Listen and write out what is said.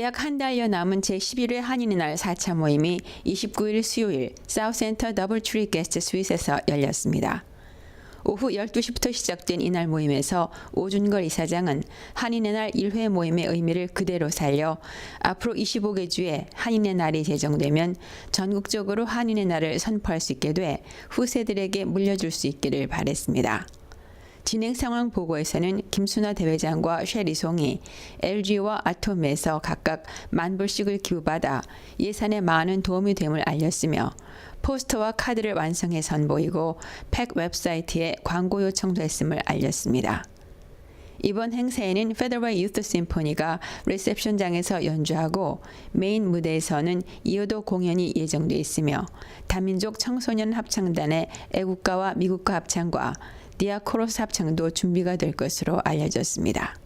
약 한 달여 남은 제11회 한인의 날 4차 모임이 29일 수요일 사우센터 더블트리 게스트 스윗에서 열렸습니다. 오후 12시부터 시작된 이날 모임에서 오준걸 이사장은 한인의 날 1회 모임의 의미를 그대로 살려 앞으로 25개 주에 한인의 날이 제정되면 전국적으로 한인의 날을 선포할 수 있게 돼 후세들에게 물려줄 수 있기를 바랬습니다. 진행 상황 보고에서는 김순아 대회장과 쉐리송이 LG와 아톰에서 각각 만 불씩을 기부받아 예산에 많은 도움이 됨을 알렸으며 포스터와 카드를 완성해 선보이고 팩 웹사이트에 광고 요청도 했음을 알렸습니다. 이번 행사에는 페더럴 유스 심포니가 리셉션장에서 연주하고 메인 무대에서는 이어도 공연이 예정돼 있으며 다민족 청소년 합창단의 애국가와 미국가 합창과 디아코로스 합창도 준비가 될 것으로 알려졌습니다.